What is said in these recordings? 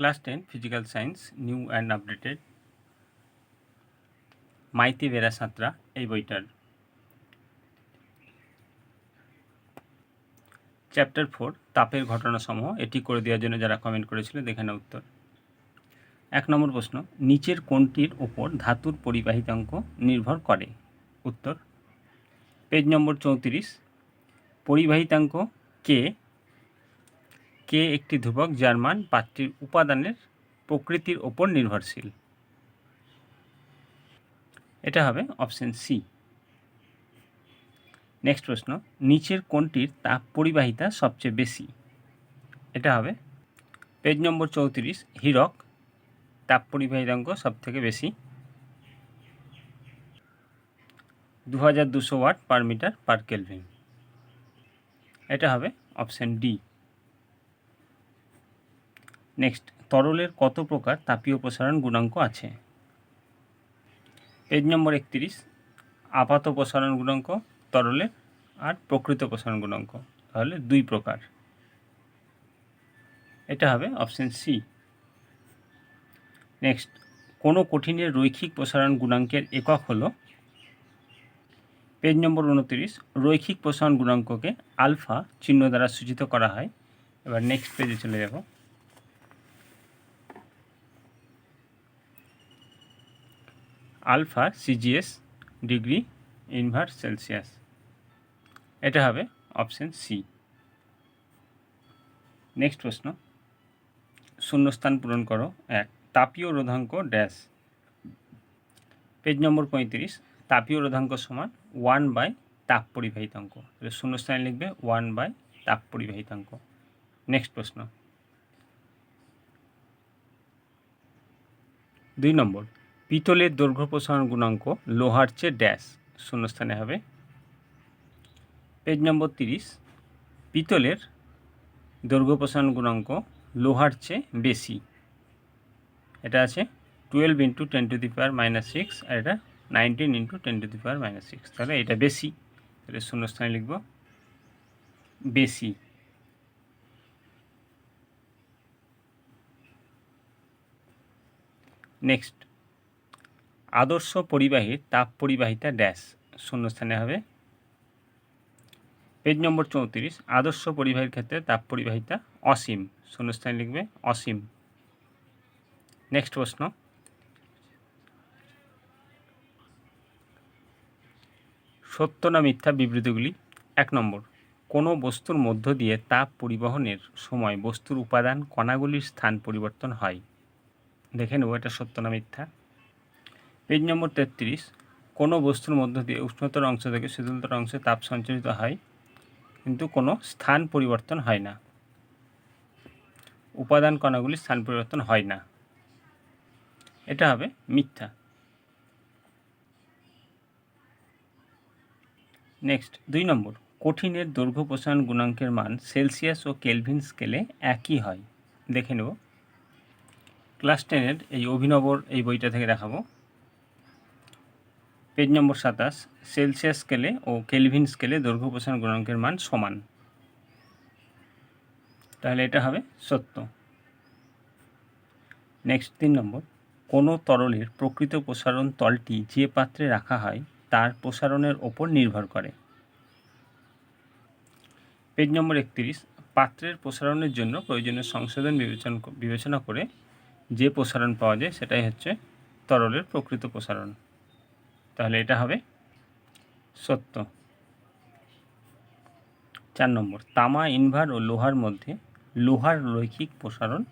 Class ten physical science new and updated Maity Bera Santra, এই বইটার। Chapter four তাপের ঘটনাসমূহ, এটি করে দেওয়ার জন্য যারা কমেন্ট করেছিল, দেখে না উত্তর। এক নম্বর প্রশ্ন, নিচের কোনটির ওপর ধাতুর পরিবাহিতাঙ্ক নির্ভর করে? উত্তর। পেজ নম্বর চৌত্রিশ পরিবাহিতাঙ্ক কে কে একটি ধ্রুবক যার মান পাত্রীর উপাদানের প্রকৃতির ওপর নির্ভরশীল? এটা হবে অপশন সি। নেক্সট প্রশ্ন, নিচের কোনটির তাপ পরিবাহিতা সবচেয়ে বেশি? এটা হবে পেজ নম্বর চৌত্রিশ, হীরক, তাপ পরিবাহিতাঙ্ক সব থেকে বেশি। দু হাজার দুশো watt per metre per kelvin. এটা হবে অপশান ডি। নেক্সট তরলের কত প্রকার তাপীয় প্রসারণ গুণাঙ্ক আছে? পেজ নম্বর একত্রিশ, আপাত প্রসারণ গুণাঙ্ক তরলের আর প্রকৃত প্রসারণ গুণাঙ্ক, তাহলে দুই প্রকার। এটা হবে অপশান সি নেক্সট কোনো কঠিনের রৈখিক প্রসারণ গুণাঙ্কের একক হলো? পেজ নম্বর উনত্রিশ, রৈখিক প্রসারণ গুণাঙ্ককে আলফা চিহ্ন দ্বারা সূচিত করা হয়। এবার নেক্সট পেজে চলে যাব। Alpha CGS degree inverse Celsius. এটা হবে অপশন সি নেক্সট প্রশ্ন। শূন্যস্থান পূরণ করো এক, তাপীয় রোধাঙ্ক ড্যাশ। পেজ নম্বর পঁয়ত্রিশ, তাপীয় রোধাঙ্ক সমান ওয়ান বাই তাপ পরিবাহিতাঙ্ক তাহলে শূন্যস্থানে লিখবে ওয়ান বাই তাপ পরিবাহিতাঙ্ক নেক্সট প্রশ্ন। দুই নম্বর পিতলের দৈর্ঘ্য প্রসারণ গুণাঙ্ক লোহার চেয়ে ড্যাশ শূন্যস্থানে হবে। পেজ নম্বর তিরিশ, পিতলের দৈর্ঘ্য প্রসারণ গুণাঙ্ক লোহার চেয়ে বেশি। এটা আছে twelve into ten to the power minus six আর এটা nineteen into ten to the power minus six তাহলে এটা বেশি, তাহলে শূন্যস্থানে লিখব বেশি। নেক্সট আদর্শ পরিবাহীর তাপ পরিবাহিতা ড্যাশ শূন্যস্থানে হবে। পেজ নম্বর চৌত্রিশ, আদর্শ পরিবাহীর ক্ষেত্রে তাপ পরিবাহিতা অসীম, শূন্যস্থানে লিখবে অসীম। নেক্সট প্রশ্ন। সত্য না মিথ্যা বিবৃতিগুলি? এক নম্বর, কোনো বস্তুর মধ্য দিয়ে তাপ পরিবহনের সময় বস্তুর উপাদান কণাগুলির স্থান পরিবর্তন হয়? দেখে নেব এটা সত্য না মিথ্যা। পেজ নম্বর তেত্রিশ, কোনো বস্তুর মধ্য দিয়ে উষ্ণতর অংশ থেকে শীতলতর অংশে তাপ সঞ্চালিত হয়, কিন্তু কোনো স্থান পরিবর্তন হয় না। উপাদান কণাগুলি স্থান পরিবর্তন হয় না। এটা হবে মিথ্যা। নেক্সট, দুই নম্বর, কঠিনের দৈর্ঘ্য প্রসারণ গুণাঙ্কের মান সেলসিয়াস ও কেলভিন স্কেলে একই হয়। দেখে নেব। ক্লাস টেনের এই অভিনবর এই বইটা থেকে দেখাবো। পেজ নম্বর সাতাশ সেলসিয়াস স্কেলে ও কেলভিন স্কেলে দৈর্ঘ্য প্রসারণ গুণাঙ্কের মান সমান। তাহলে এটা হবে সত্য। নেক্সট তিন নম্বর। কোনো তরলের প্রকৃত প্রসারণ তলটি যে পাত্রে রাখা হয়, তার প্রসারণের ওপর নির্ভর করে। পেজ নম্বর একত্রিশ, পাত্রের প্রসারণের জন্য প্রয়োজনীয় সংশোধন বিবেচনা বিবেচনা করে যে প্রসারণ পাওয়া যায়, সেটাই হচ্ছে তরলের প্রকৃত প্রসারণ। তাহলে এটা হবে সত্য। চার নম্বর, তামা, ইনভার ও লোহার মধ্যে লোহার রৈখিক প্রসারণ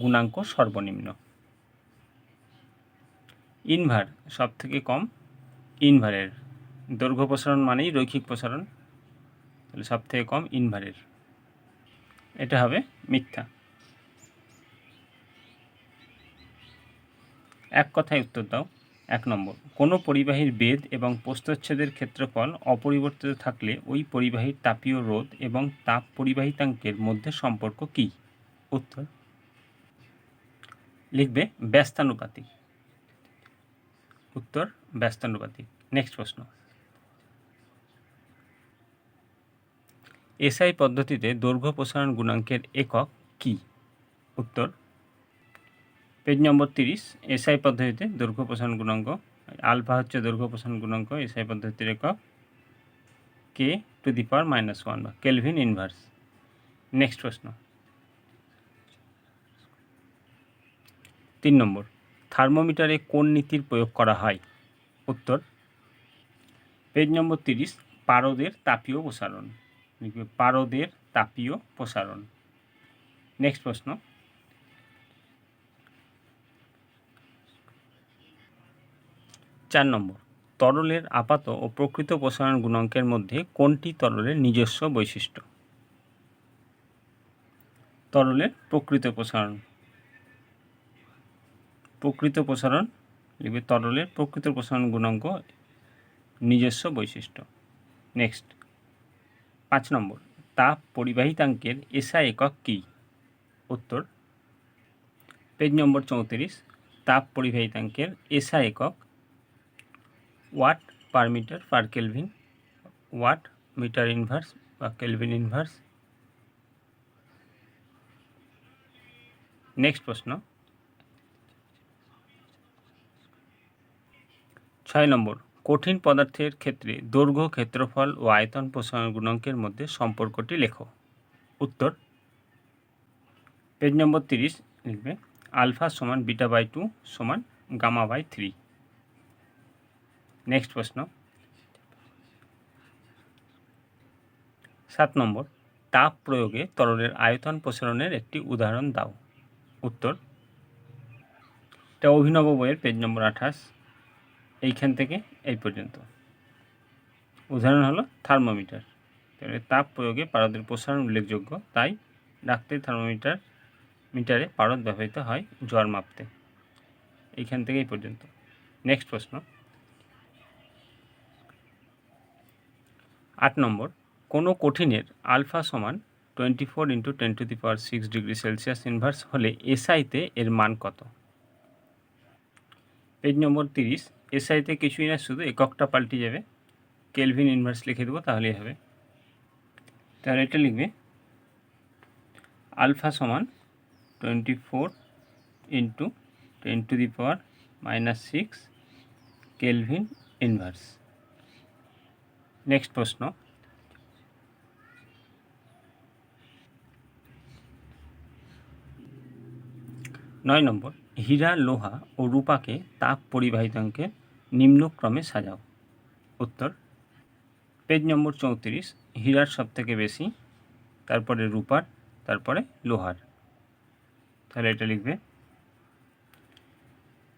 গুণাঙ্ক সর্বনিম্ন। ইনভার সব থেকে কম ইনভারের। দৈর্ঘ্য প্রসারণ মানেই রৈখিক প্রসারণ। তাহলে সব থেকে কম ইনভারের। এটা হবে মিথ্যা। এক কথায় উত্তর দাও। এক নম্বর। কোনো পরিবাহীর বেদ এবং প্রস্তচ্ছেদের ক্ষেত্রফল অপরিবর্তিত থাকলে ওই পরিবাহীর তাপীয় রোধ এবং তাপ পরিবাহিতাঙ্কের মধ্যে সম্পর্ক কী? উত্তর। লিখবে ব্যস্তানুপাতিক। উত্তর ব্যস্তানুপাতিক। নেক্সট প্রশ্ন। এসআই পদ্ধতিতে দৈর্ঘ্য প্রসারণ গুণাঙ্কের একক কি? উত্তর পেজ নম্বর তিরিশ, এসআই পদ্ধতিতে দৈর্ঘ্য প্রসারণ গুণাঙ্ক, আলফা হচ্ছে দৈর্ঘ্য প্রসারণ গুণাঙ্ক, এসআই পদ্ধতির একক K to the power minus one বা কেলভিন ইনভার্স নেক্সট প্রশ্ন। তিন নম্বর থার্মোমিটারে কোন নীতির প্রয়োগ করা হয়? উত্তর, পেজ নম্বর তিরিশ, পারদের তাপীয় প্রসারণ। পারদের তাপীয় প্রসারণ। নেক্সট প্রশ্ন চার নম্বর। তরলের আপাত ও প্রকৃত প্রসারণ গুণাঙ্কের মধ্যে কোনটি তরলের নিজস্ব বৈশিষ্ট্য? তরলের প্রকৃত প্রসারণ। প্রকৃত প্রসারণ লিখবে তরলের প্রকৃত প্রসারণ গুণাঙ্ক নিজস্ব বৈশিষ্ট্য। নেক্সট। পাঁচ নম্বর। তাপ পরিবাহিতাঙ্কের এসআই একক কী? উত্তর। পেজ নম্বর চৌত্রিশ। তাপ পরিবাহিতাঙ্কের এসআই একক watt per metre per kelvin watt metre inverse বা কেলভিন ইনভার্স নেক্সট প্রশ্ন। ছয় নম্বর, কঠিন পদার্থের ক্ষেত্রে দৈর্ঘ্য, ক্ষেত্রফল ও আয়তন প্রসারণ গুণাঙ্কের মধ্যে সম্পর্কটি লেখো। উত্তর, পেজ নম্বর তিরিশ লিখবে, আলফা সমান বিটা বাই টু সমান গামা বাই থ্রি। নেক্সট প্রশ্ন। সাত নম্বর, তাপ প্রয়োগে তরলের আয়তন প্রসারণের একটি উদাহরণ দাও। উত্তর, এটা অভিনব বইয়ের পেজ নম্বর আঠাশ। এইখান থেকে এই পর্যন্ত। উদাহরণ হলো থার্মোমিটার তাপ প্রয়োগে পারদের প্রসারণ উল্লেখযোগ্য, তাই ডাক্তারি থার্মোমিটার মিটারে পারদ ব্যবহৃত হয় জ্বর মাপতে। এইখান থেকে এই পর্যন্ত। নেক্সট প্রশ্ন আট নম্বর, কোনো কঠিনের আলফা সমান twenty four into ten to the power six degree Celsius inverse হলে এসআইতে এর মান কত? পেজ নম্বর তিরিশ এসআইতে কিছুই না, শুধু এককটা পাল্টে যাবে। কেলভিন ইনভার্স লিখে দেবো, তাহলেই হবে। তাহলে এটা লিখবে, আলফা সমান twenty four into ten to the power minus six kelvin inverse next প্রশ্ন। নয় নম্বর, হীরা, লোহা ও রূপাকে তাপ পরিবাহিতাঙ্কের নিম্নক্রমে সাজাও। উত্তর, পেজ নম্বর চৌত্রিশ, হীরার সব থেকে বেশি, তারপরে রূপার, তারপরে লোহার। তাহলে এটা লিখবে।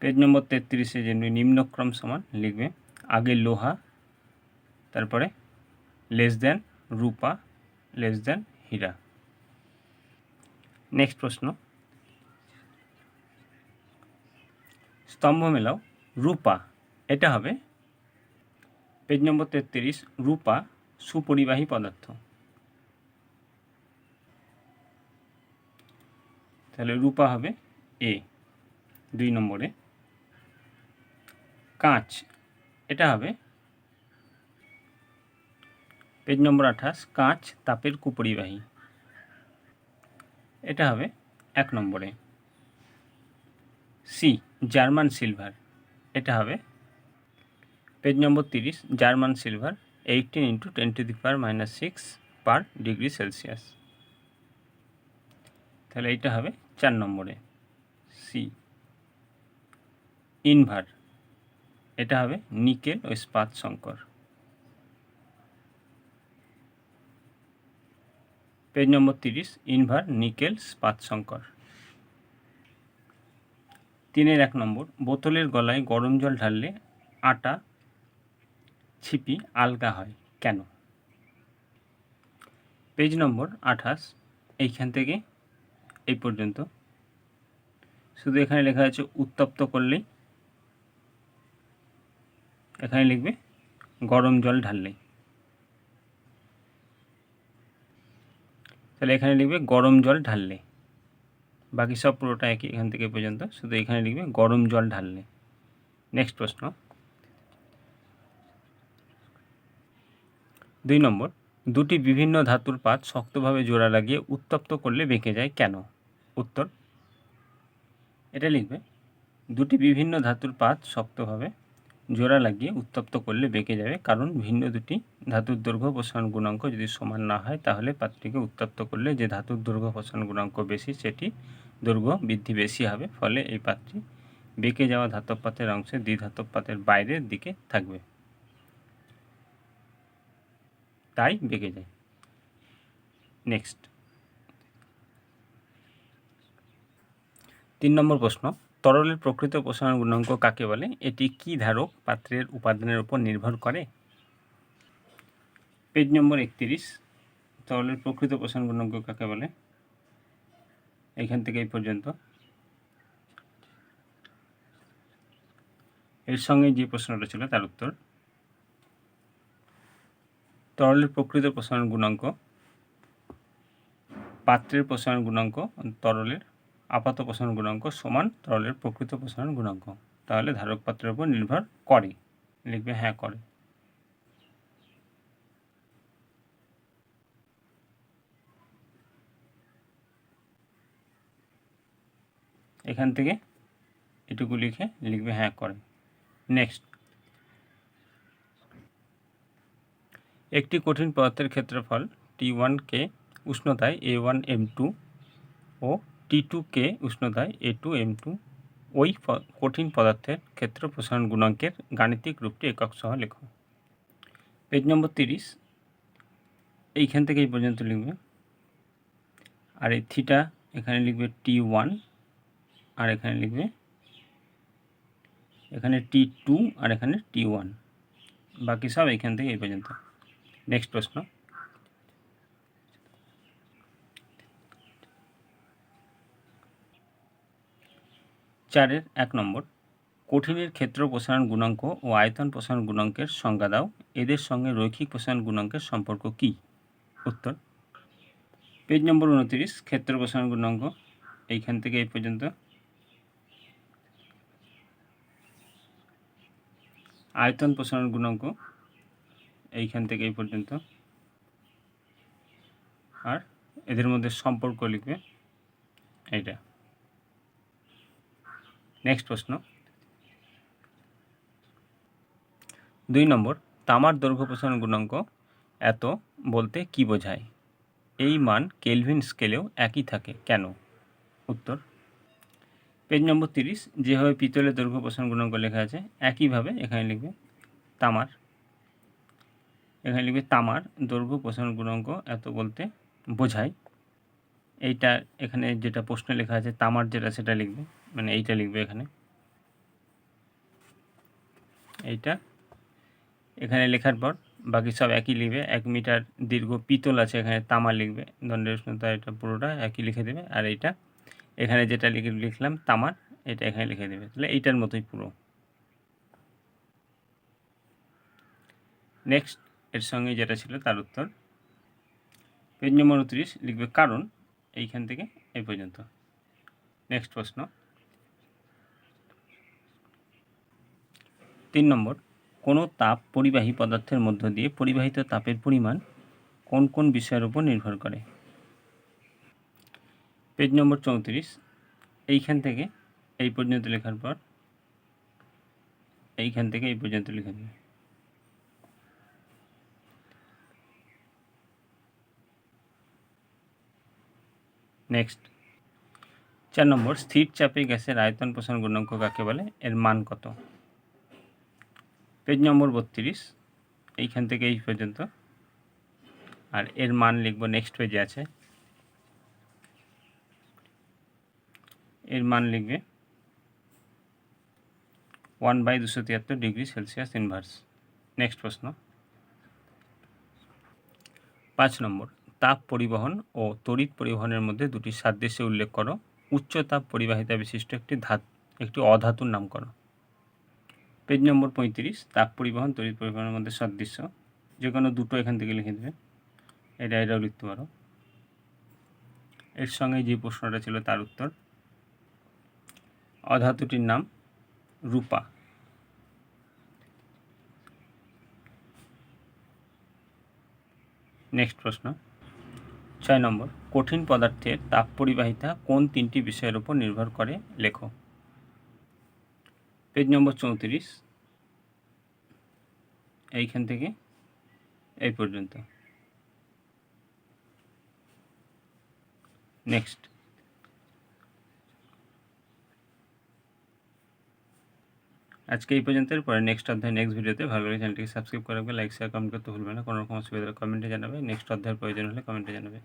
পেজ নম্বর তেত্রিশে যেমনি নিম্নক্রম সমান, লিখবে, আগে লোহা তারপরে লেস দেন রূপা লেস দেন হীরা। নেক্সট প্রশ্ন। স্তম্ভ মেলাও রূপা, এটা হবে পেজ নম্বর তেত্রিশ, রূপা সুপরিবাহী পদার্থ। তাহলে রূপা হবে এ দুই নম্বরে। কাঁচ, এটা হবে পেজ নম্বর আঠাশ, কাঁচ তাপের কুপরিবাহী। এটা হবে এক নম্বরে। C, German silver. এটা হবে পেজ নম্বর তিরিশ, German silver, eighteen into ten to power minus six per degree Celsius. তাহলে এইটা হবে চার নম্বরে। C, invar. এটা হবে নিকেল ও ইস্পাত সংকর। পেজ নম্বর তিরিশ, ইনভার, নিকেল স্পাত সংকর তিনের এক নম্বর, বোতলের গলায় গরম জল ঢাললে আটা ছিপি আলগা হয়, কেন? পেজ নম্বর আঠাশ, এইখান থেকে এই পর্যন্ত। শুধু এখানে লেখা আছে, উত্তপ্ত করলেই। এখানে লিখবে, গরম জল ঢাললেই। তাহলে এখানে লিখবে গরম জল ঢাললে। বাকি সব পুরোটা একই এখান থেকে পর্যন্ত। শুধু এখানে লিখবে গরম জল ঢাললে। নেক্সট প্রশ্ন। দুই নম্বর, দুটি বিভিন্ন ধাতুর পাত শক্তভাবে জোড়া লাগিয়ে উত্তপ্ত করলে বেঁকে যায় কেন? উত্তর, এটা লিখবে, দুটি বিভিন্ন ধাতুর পাত শক্তভাবে জোড়া লাগিয়ে উত্তপ্ত করলে বেঁকে যাবে। কারণ ভিন্ন দুটি ধাতুর দৈর্ঘ্য প্রসারণ গুণাঙ্ক যদি সমান না হয়, তাহলে পাত্রটিকে উত্তপ্ত করলে যে ধাতুর দৈর্ঘ্য প্রসারণ গুণাঙ্ক বেশি, সেটি দৈর্ঘ্য বৃদ্ধি বেশি হবে। ফলে এই পাত্রটি বেঁকে যাওয়া ধাতব পাতের অংশে দ্বিধাতব পাতের বাইরের দিকে থাকবে। তাই বেঁকে যায়। নেক্সট তিন নম্বর প্রশ্ন। তরলের প্রকৃত প্রসারণ গুণাঙ্ক কাকে বলে? এটি কি ধারক পাত্রের উপাদানের উপর নির্ভর করে? পেজ নম্বর একত্রিশ। তরলের প্রকৃত প্রসারণ গুণাঙ্ক কাকে বলে? এইখান থেকে এই পর্যন্ত। এর সঙ্গে যে প্রশ্নটা ছিল তার উত্তর। তরলের প্রকৃত প্রসারণ গুণাঙ্ক, পাত্রের প্রসারণ গুণাঙ্ক, তরলের আপাত প্রসারণ গুণাঙ্ক সমান তরলের প্রকৃত প্রসারণ গুণাঙ্ক। তাহলে ধারক পাত্রের উপর নির্ভর করে। লিখবে হ্যাঁ করে। এখান থেকে এটুকু লিখে লিখবে হ্যাঁ করে। নেক্সট একটি কঠিন পদার্থের ক্ষেত্রফল টি ওয়ানকে উষ্ণতায় A one M two O T টুকে উষ্ণতায় এ টু, এম টু ওই কঠিন পদার্থের ক্ষেত্র প্রসারণ গুণাঙ্কের গাণিতিক রূপটি একক সহ লেখো। পেজ নম্বর তিরিশ। এইখান থেকে এই পর্যন্ত লিখবে। আর এই থিটা এখানে লিখবে টি ওয়ান, আর এখানে লিখবে এখানে টি টু, আর এখানে টি ওয়ান। বাকি সব এখান থেকে এই পর্যন্ত। নেক্সট প্রশ্ন। চারের এক নম্বর। কঠিনের ক্ষেত্র প্রসারণ গুণাঙ্ক ও আয়তন প্রসারণ গুণাঙ্কের সংজ্ঞা দাও। এদের সঙ্গে রৈখিক প্রসারণ গুণাঙ্কের সম্পর্ক কী? উত্তর। পেজ নম্বর উনত্রিশ, ক্ষেত্র প্রসারণ গুণাঙ্ক। এইখান থেকে এই পর্যন্ত। আয়তন প্রসারণ গুণাঙ্ক। এইখান থেকে এই পর্যন্ত। আর এদের মধ্যে সম্পর্ক লিখবে এইটা। নেক্সট প্রশ্ন। দুই নম্বর, তামার দৈর্ঘ্য প্রসারণ গুণাঙ্ক এত বলতে কি বোঝায়? এই মান কেলভিন স্কেলেও একই থাকে, কেন? উত্তর, পেজ নম্বর তিরিশ, যেভাবে পিতলের দৈর্ঘ্য প্রসারণ গুণাঙ্ক লেখা আছে, একইভাবে এখানে লিখবে তামার, এখানে লিখবে তামার দৈর্ঘ্য প্রসারণ গুণাঙ্ক এত বলতে বোঝায়। এইটা এখানে যেটা প্রশ্নে লেখা আছে, তামার যেটা, সেটা লিখবে। মানে এইটা লিখবে এখানে। এইটা। এখানে লেখার পর বাকি সব একই লিখবে, এক মিটার দীর্ঘ পিতল আছে, এখানে তামা লিখবে। দণ্ডের উষ্ণতা এটা পুরোটা একই লিখে দেবে। আর এইটা, এখানে যেটা লিখে লিখলাম তামার, এটা এখানে লিখে দেবে। তাহলে এইটার মতোই পুরো। নেক্সট এর সঙ্গে যেটা ছিল তার উত্তর। পেজ নম্বর উনত্রিশ লিখবে কারণ, এইখান থেকে এই পর্যন্ত। নেক্সট প্রশ্ন। তিন নম্বর, কোনো তাপ পরিবাহী পদার্থের মধ্য দিয়ে পরিবাহিত তাপের পরিমাণ কোন কোন বিষয়ের উপর নির্ভর করে? পেজ নম্বর চৌত্রিশ, এইখান থেকে এই পর্যন্ত লেখার পর, এইখান থেকে এই পর্যন্ত লিখে দেবে নেক্সট, চার নম্বর, স্থির চাপে গ্যাসের আয়তন প্রসারণ গুণাঙ্ক কাকে বলে? এর মান কত? পেজ নম্বর বত্রিশ। এইখান থেকে এই পর্যন্ত। আর এর মান লিখব নেক্সট পেজে আছে। এর মান লিখবে ওয়ান বাই দুশো তিয়াত্তর ডিগ্রি সেলসিয়াস ইনভার্স নেক্সট প্রশ্ন। পাঁচ নম্বর, তাপ পরিবহন ও তড়িৎ পরিবহনের মধ্যে দুটি সাদৃশ্য উল্লেখ করো। উচ্চ তাপ পরিবাহিতা বিশিষ্ট একটি ধাত, একটি অধাতুর নাম করো পেজ নম্বর পঁয়ত্রিশ, তাপ পরিবহন, তড়িৎ পরিবহনের মধ্যে সাদৃশ্য। যে কোনো দুটো এখান থেকে লিখে দেবে। এটা এটাও লিখতে পারো। এর সঙ্গে যে প্রশ্নটা ছিল তার উত্তর। অধাতুটির নাম রূপা। নেক্সট প্রশ্ন। ছয় নম্বর, কঠিন পদার্থের তাপ পরিবাহিতা কোন তিনটি বিষয়ের উপর নির্ভর করে? লেখো। পেজ নম্বর চৌত্রিশ। এইখান থেকে এই পর্যন্ত। নেক্সট আজকে এই পর্যন্ত পরে নেক্সট অধ্যায় নেক্সট ভিডিওতে ভালো লাগে চ্যানেলটিকে সাবস্ক্রাইব করে রাখবে লাইক শেয়ার কমেন্ট করতে ভুলবে না। কোনো রকম অসুবিধা কমেন্টে জানাবে। নেক্সট অধ্যায়ের প্রয়োজন হলে কমেন্টে জানাবে।